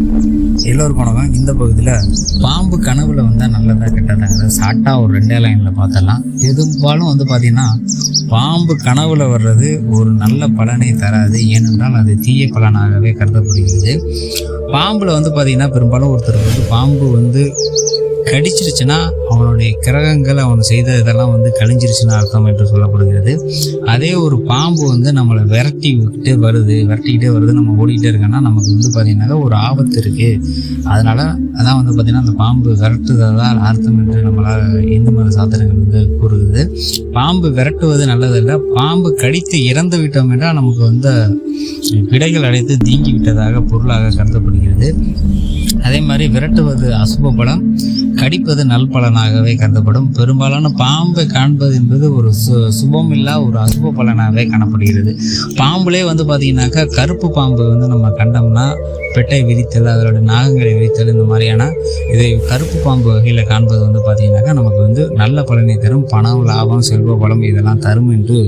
எல்லோருக்கும் வணக்கம் இந்த பகுதியில் பாம்பு கனவுல வந்தால் நல்லதா கெட்டதாங்கிறத சாட்டாக ஒரு ரெண்டே லைனில் பார்த்தலாம் பெரும்பாலும் வந்து பார்த்தீங்கன்னா பாம்பு கனவுல வர்றது ஒரு நல்ல பலனை தராது. ஏனென்றால் அது தீய பலனாகவே கருதப்படுகிறது. பாம்பில் வந்து பார்த்திங்கன்னா பெரும்பாலும் ஒருத்தர் வந்து பாம்பு வந்து கடிச்சிருச்சுன்னா அவனுடைய கிரகங்கள் அவன் செய்த இதெல்லாம் வந்து கழிஞ்சிருச்சுன்னு அர்த்தம் என்று சொல்லப்படுகிறது. அதே ஒரு பாம்பு வந்து நம்மளை விரட்டி விட்டு வருது விரட்டிக்கிட்டே வருது நம்ம ஓடிக்கிட்டே இருக்கோன்னா நமக்கு வந்து பார்த்தீங்கன்னாக்கா ஒரு ஆபத்து இருக்குது அதனால் அதான் வந்து பார்த்திங்கன்னா அந்த பாம்பு விரட்டுவதால் அர்த்தம் என்று நம்மளால் இந்து மத சாத்திரங்கள் வந்து கூறுகிறது. பாம்பு விரட்டுவது நல்லதல்ல. பாம்பு கடித்து இறந்து விட்டோம் என்றால் நமக்கு வந்து பிடைகள் அடைத்து தீங்கி விட்டதாக பொருளாக கருதப்படுகிறது. அதே மாதிரி விரட்டுவது அசுப பலம். கடிப்பது நல்பலனாகவே கருதப்படும். பெரும்பாலான பாம்பை காண்பது என்பது ஒரு சு சுபமில்லா ஒரு அசுப பலனாகவே காணப்படுகிறது. பாம்புலே வந்து பார்த்தீங்கன்னாக்கா கருப்பு பாம்பு வந்து நம்ம கண்டோம்னா பெட்டை விரித்தல் அதோட நாகங்களை விரித்தல் இந்த மாதிரியான இதை கருப்பு பாம்பு வகையில் காண்பது வந்து பார்த்தீங்கன்னாக்கா நமக்கு வந்து நல்ல பலனை தரும். பணம் லாபம் செல்வ பலம் இதெல்லாம் தரும் என்று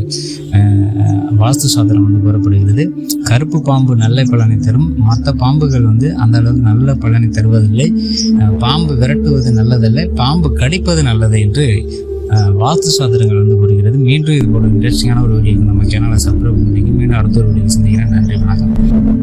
வாஸ்து சாத்திரம் வந்து கூறப்படுகிறது. கருப்பு பாம்பு நல்ல பலனை தரும். மற்ற பாம்புகள் வந்து அந்த அளவுக்கு நல்ல பலனை தருவதில்லை. பாம்பு விரட்டுவது நல்லதல்ல. பாம்பு கடிப்பது நல்லது என்று வாஸ்து சாதனங்கள் வந்து கூறுகிறது. மீண்டும் இது போல இன்ட்ரெஸ்டிங்கான ஒரு வீடியோக்கு நம்ம சேனலை சப்ஸ்கிரைப் பண்ணிங்க மீண்டும் அடுத்த ஒரு வீடியோ சந்திக்கிறேன். நன்றி வணக்கம்.